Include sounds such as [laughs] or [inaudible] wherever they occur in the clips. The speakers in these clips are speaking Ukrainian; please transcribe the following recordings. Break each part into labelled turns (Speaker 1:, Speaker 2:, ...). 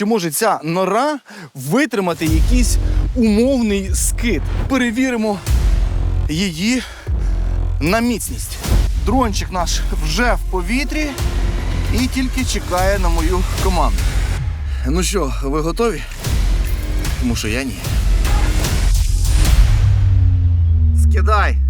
Speaker 1: чи може ця нора витримати якийсь умовний скид. Перевіримо її на міцність. Дрончик наш вже в повітрі і тільки чекає на мою команду. Ну що, ви готові? Тому що я ні. Скидай.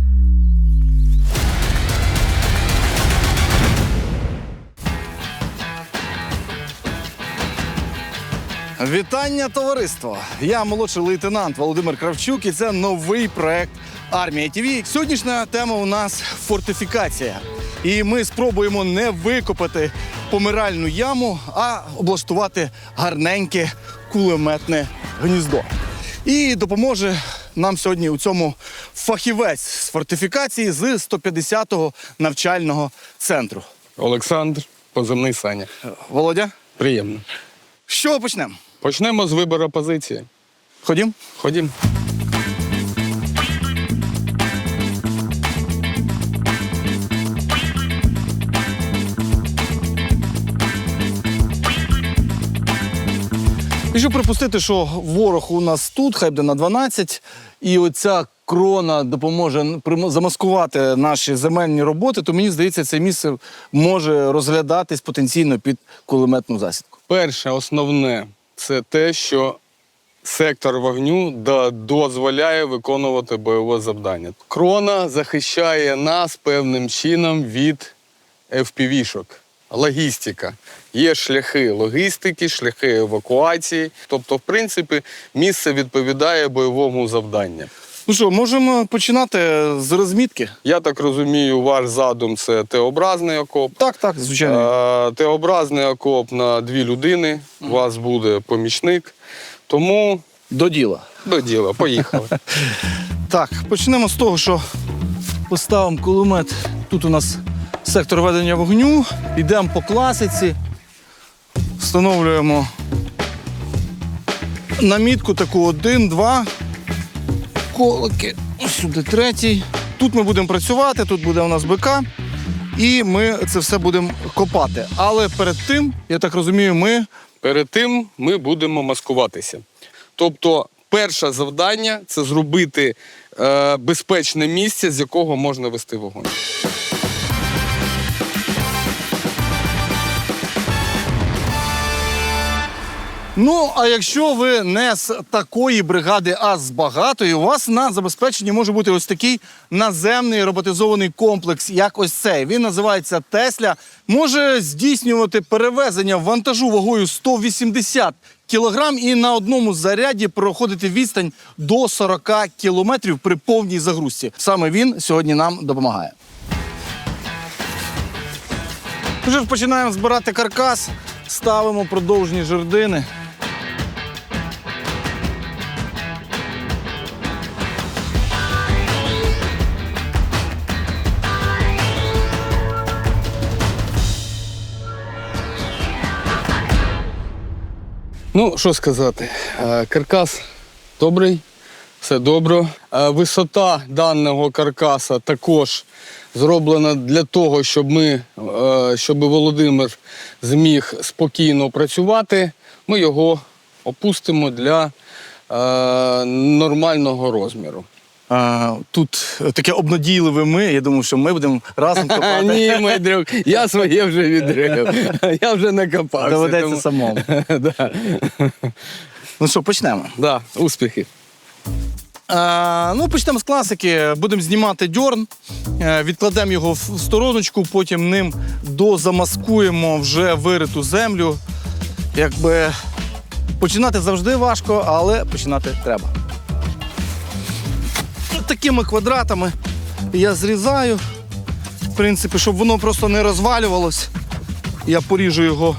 Speaker 1: Вітання, товариство! Я молодший лейтенант Володимир Кравчук, і це новий проект Армія ТВ. Сьогоднішня тема у нас фортифікація. І ми спробуємо не викопати помиральну яму, а облаштувати гарненьке кулеметне гніздо. І допоможе нам сьогодні у цьому фахівець з фортифікації з 150-го навчального центру.
Speaker 2: Олександр, позивний Саня.
Speaker 1: Володя,
Speaker 2: Приємно.
Speaker 1: з чого почнемо?
Speaker 2: Почнемо з вибору позиції.
Speaker 1: Ходім.
Speaker 2: Ходім.
Speaker 1: Якщо припустити, що ворог у нас тут, хай буде на 12, і оця крона допоможе замаскувати наші земельні роботи, то мені здається, це місце може розглядатись потенційно під кулеметну засідку.
Speaker 2: Перше, основне, це те, що сектор вогню дозволяє виконувати бойове завдання. Крона захищає нас певним чином від FPV-шок. Логістика. Є шляхи логістики, шляхи евакуації. Тобто, в принципі, місце відповідає бойовому завданню.
Speaker 1: Ну що, можемо починати з розмітки?
Speaker 2: Я так розумію, ваш задум це Т-образний окоп.
Speaker 1: Так, так, звичайно.
Speaker 2: Е, Т-образний окоп на дві людини. У вас буде помічник. Тому
Speaker 1: До діла.
Speaker 2: до діла, поїхали. [laughs]
Speaker 1: Так, почнемо з того, що поставимо кулемет. Тут у нас сектор ведення вогню. Йдемо по класиці. Встановлюємо намітку таку один, два. Колики. Сюди третій. Тут ми будемо працювати, тут буде у нас БК. І ми це все будемо копати. Але перед тим, я так розумію, ми
Speaker 2: Перед тим ми будемо маскуватися. Тобто, перше завдання це зробити е, безпечне місце, з якого можна вести вогонь.
Speaker 1: Ну, а якщо ви не з такої бригади, а з багатої, у вас на забезпеченні може бути ось такий наземний роботизований комплекс, як ось цей. Він називається Тесля. Може здійснювати перевезення вантажу вагою 180 кілограм і на одному заряді проходити відстань до 40 кілометрів при повній загрузці. Саме він сьогодні нам допомагає. Вже починаємо збирати каркас, ставимо продовжні жердини.
Speaker 2: Ну, що сказати, Е, каркас добрий, все добре. Е, Висота даного каркаса також зроблена для того, щоб ми, е, щоб Володимир зміг спокійно працювати. Ми його опустимо для нормального розміру.
Speaker 1: Тут таке обнадійливе ми. Я думаю, що ми будемо разом [laughs] копати.
Speaker 2: ні, мій друг, я своє вже відрив. Я вже накопався.
Speaker 1: Доведеться
Speaker 2: тому-
Speaker 1: самому. [laughs]
Speaker 2: да.
Speaker 1: Ну що, почнемо.
Speaker 2: да, успіхи.
Speaker 1: А, ну, почнемо з класики. Будемо знімати дьорн, е, відкладемо його в стороночку, потім ним дозамаскуємо вже вириту землю. Якби починати завжди важко, але починати треба. Такими квадратами я зрізаю, в принципі, щоб воно просто не розвалювалось. Я поріжу його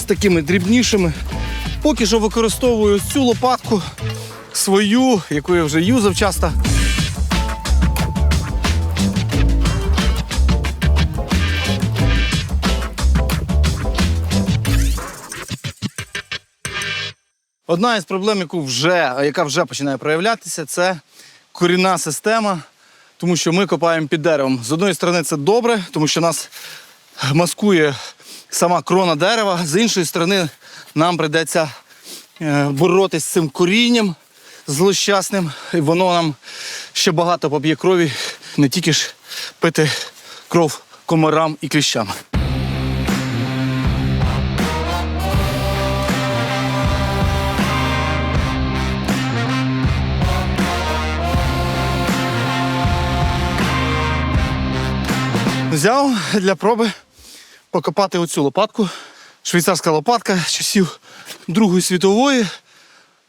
Speaker 1: з такими дрібнішими. Поки що використовую цю лопатку свою, яку я вже юзав часто. Одна із проблем, яку вже, яка вже починає проявлятися, це корінна система, тому що ми копаємо під деревом. З одної сторони, це добре, тому що нас маскує сама крона дерева, з іншої сторони, нам прийдеться е, боротися з цим корінням злощасним. І воно нам ще багато поб'є крові, не тільки ж пити кров комарам і кліщам. Взяв для проби покопати оцю лопатку. Швейцарська лопатка часів Другої світової.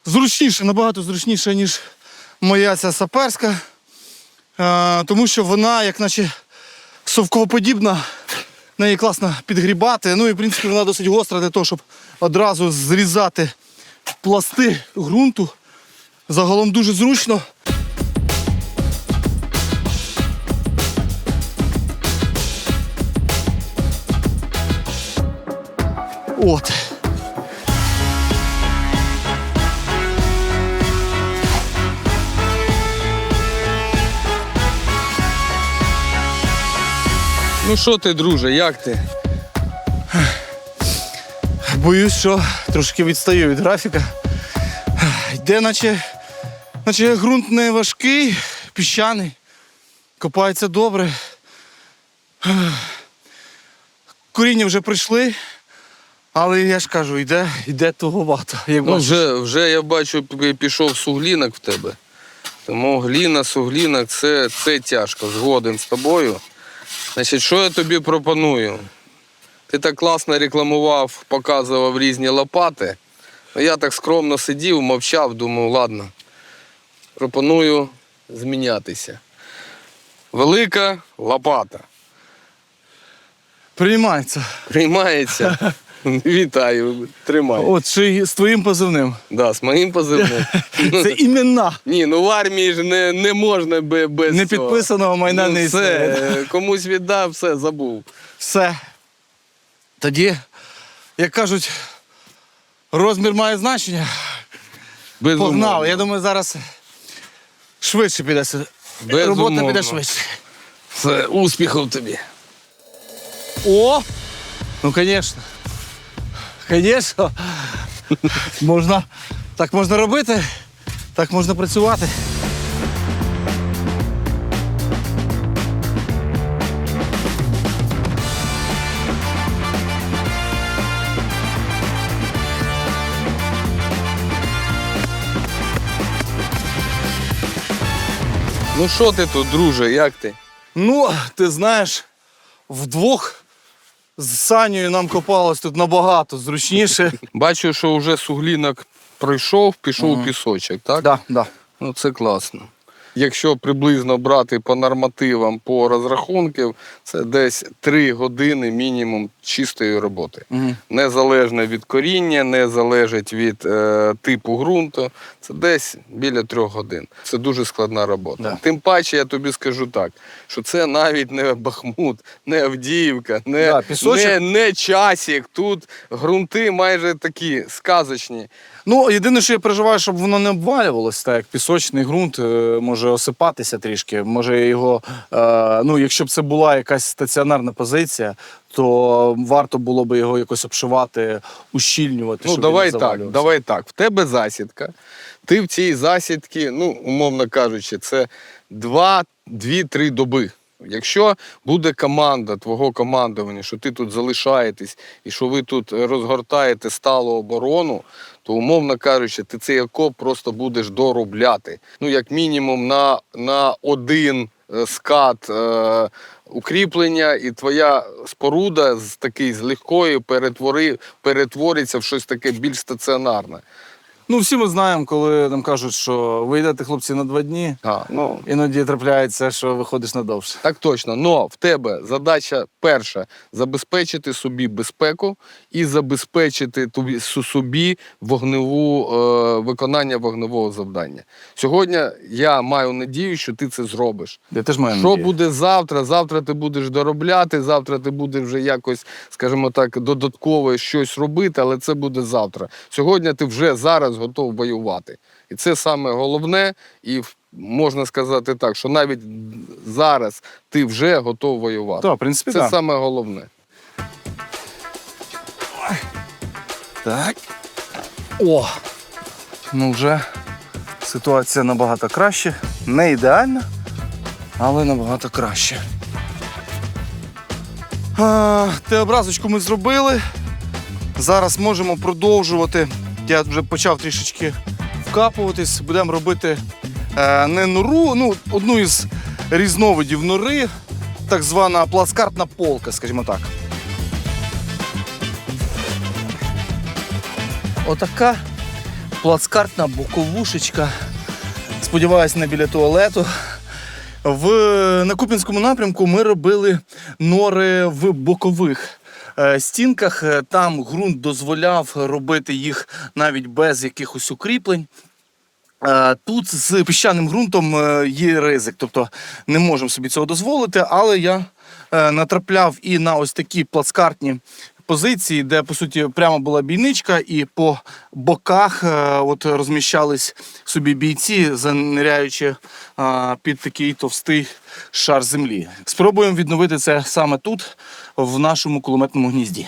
Speaker 1: Зручніше, набагато зручніше, ніж моя ця саперська. Тому що вона, як наче совковоподібна, неї класно підгрібати. Ну і в принципі вона досить гостра для того, щоб одразу зрізати пласти ґрунту. Загалом дуже зручно. От.
Speaker 2: Ну що ти, друже, як ти?
Speaker 1: Боюсь, що трошки відстаю від графіка. Йде, наче, наче ґрунт не важкий, піщаний, копається добре. Коріння вже прийшли, але я ж кажу, йде, йде туговато. Як
Speaker 2: Ну,
Speaker 1: бачиш.
Speaker 2: вже, вже я бачу, пішов суглінок в тебе. Тому гліна, суглінок це, це тяжко. Згоден з тобою. Значить, що я тобі пропоную? Ти так класно рекламував, показував різні лопати. Ну, Я так скромно сидів, мовчав, думав, ладно. Пропоную змінятися. Велика лопата.
Speaker 1: Приймається.
Speaker 2: Приймається. [laughs] [laughs] Вітаю, тримай.
Speaker 1: От ще й з твоїм позивним.
Speaker 2: Да, з моїм позивним. [laughs]
Speaker 1: Це імена.
Speaker 2: Ні, ну в армії ж не, не можна без
Speaker 1: Не підписаного майна
Speaker 2: ну,
Speaker 1: не
Speaker 2: все,
Speaker 1: існує.
Speaker 2: е, комусь віддав, все, забув.
Speaker 1: Все. Тоді, як кажуть, розмір має значення.
Speaker 2: Безумовно.
Speaker 1: Погнали. Я думаю, зараз швидше піде. все. Робота піде швидше.
Speaker 2: Все, успіхів тобі.
Speaker 1: О! Ну, звісно. Звісно. Можна, так можна робити, так можна працювати.
Speaker 2: Ну що ти тут, друже, як ти?
Speaker 1: Ну, ти знаєш, вдвох з Санєю нам копалось тут набагато зручніше.
Speaker 2: Бачу, що вже суглінок пройшов, пішов у пісочок, так?
Speaker 1: Да, да.
Speaker 2: Ну це класно. Якщо приблизно брати по нормативам, по розрахунків, це десь 3 години мінімум чистої роботи.
Speaker 1: Мгм.
Speaker 2: Незалежно від коріння, не залежить від е, типу ґрунту. Це десь біля трьох годин. Це дуже складна робота.
Speaker 1: Да.
Speaker 2: Тим паче, я тобі скажу так, що це навіть не Бахмут, не Авдіївка, не,
Speaker 1: Да,
Speaker 2: не, не часік. Тут ґрунти майже такі сказочні.
Speaker 1: Ну, єдине, що я переживаю, щоб воно не обвалювалося, так як пісочний ґрунт е, може осипатися трішки. Може його, е, ну, якщо б це була якась стаціонарна позиція, то варто було б його якось обшивати, ущільнювати.
Speaker 2: Ну,
Speaker 1: щоб
Speaker 2: давай
Speaker 1: він не
Speaker 2: так,
Speaker 1: завалювався.
Speaker 2: давай так. В тебе засідка. Ти в цій засідці, ну, умовно кажучи, це 2-2-3 доби. Якщо буде команда твого командування, що ти тут залишаєтесь і що ви тут розгортаєте сталу оборону, то умовно кажучи, ти цей окоп просто будеш доробляти. Ну, як мінімум, на, на один е, скат е, укріплення, і твоя споруда з такий з легкої перетвори, перетвориться в щось таке більш стаціонарне.
Speaker 1: Ну, всі ми знаємо, коли нам кажуть, що ви йдете, хлопці, на два дні,
Speaker 2: А, ну,
Speaker 1: іноді трапляється, що виходиш надовше.
Speaker 2: Так точно. Но в тебе задача перша забезпечити собі безпеку і забезпечити тобі су- собі вогневу е, виконання вогневого завдання. Сьогодні я маю надію, що ти це зробиш.
Speaker 1: Я теж маю
Speaker 2: Що
Speaker 1: надію.
Speaker 2: буде завтра? Завтра ти будеш доробляти, завтра ти будеш вже якось, скажімо так, додатково щось робити, але це буде завтра. Сьогодні ти вже зараз готов воювати. І це саме головне, і можна сказати так, що навіть зараз ти вже готов воювати.
Speaker 1: Так, в принципі,
Speaker 2: Це
Speaker 1: так.
Speaker 2: саме головне.
Speaker 1: Так. О! Ну вже ситуація набагато краще. Не ідеальна, але набагато краще. А, Т-образочку ми зробили. Зараз можемо продовжувати. Я вже почав трішечки вкапуватись. Будемо робити е, не нору, ну, одну із різновидів нори, так звана плацкартна полка, скажімо так. Отака плацкартна боковушечка. Сподіваюсь, не біля туалету. В на Купінському напрямку ми робили нори в бокових стінках. Е, Там ґрунт дозволяв робити їх навіть без якихось укріплень. Е, Тут з піщаним ґрунтом е, є ризик, тобто не можемо собі цього дозволити, але я е, натрапляв і на ось такі плацкартні позиції, де по суті прямо була бійничка, і по боках е, от розміщались собі бійці, заниряючи е, під такий товстий шар землі. Спробуємо відновити це саме тут, в нашому кулеметному гнізді.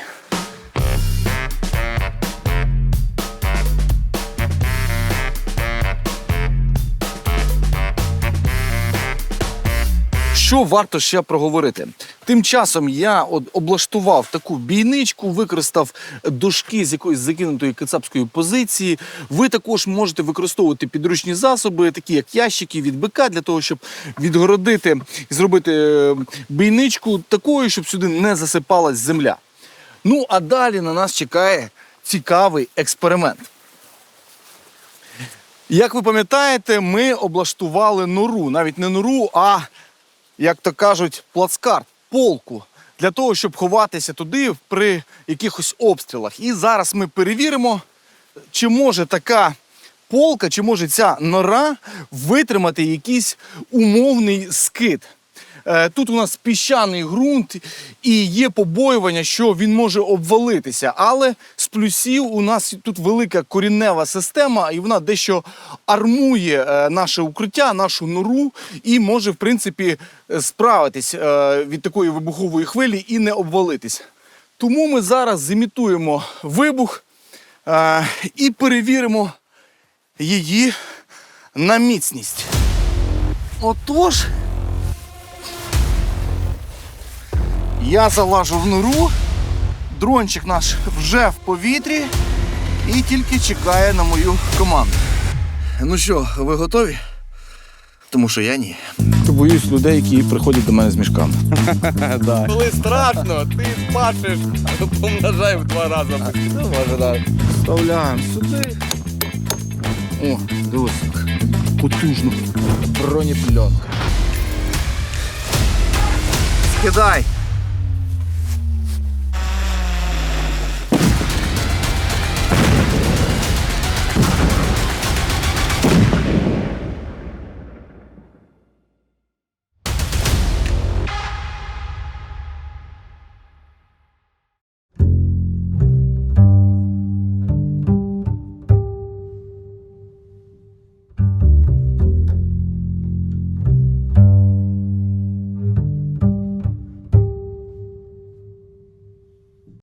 Speaker 1: Що варто ще проговорити? Тим часом я от облаштував таку бійничку, використав дошки з якоїсь закинутої кацапської позиції. Ви також можете використовувати підручні засоби, такі як ящики від БК, для того, щоб відгородити і зробити е, бійничку такою, щоб сюди не засипалась земля. Ну а далі на нас чекає цікавий експеримент. Як ви пам'ятаєте, ми облаштували нору, навіть не нору, а як то кажуть, плацкарт, полку для того, щоб ховатися туди при якихось обстрілах. І зараз ми перевіримо, чи може така полка, чи може ця нора витримати якийсь умовний скид. Е, Тут у нас піщаний ґрунт і є побоювання, що він може обвалитися. Але з плюсів у нас тут велика коріннева система, і вона дещо армує е, наше укриття, нашу нору, і може, в принципі, справитись е, від такої вибухової хвилі і не обвалитись. Тому ми зараз зімітуємо вибух і перевіримо її на міцність. Отож. Я залажу в нору, дрончик наш вже в повітрі і тільки чекає на мою команду. Ну що, ви готові? Тому що я ні. Боюсь людей, які приходять до мене з мішками. [laughs]
Speaker 2: Коли страшно, ти пашеш, помножай в два рази. Може, так.
Speaker 1: Вставляємо сюди. О, дивись, потужно. Бронепленка. Скидай.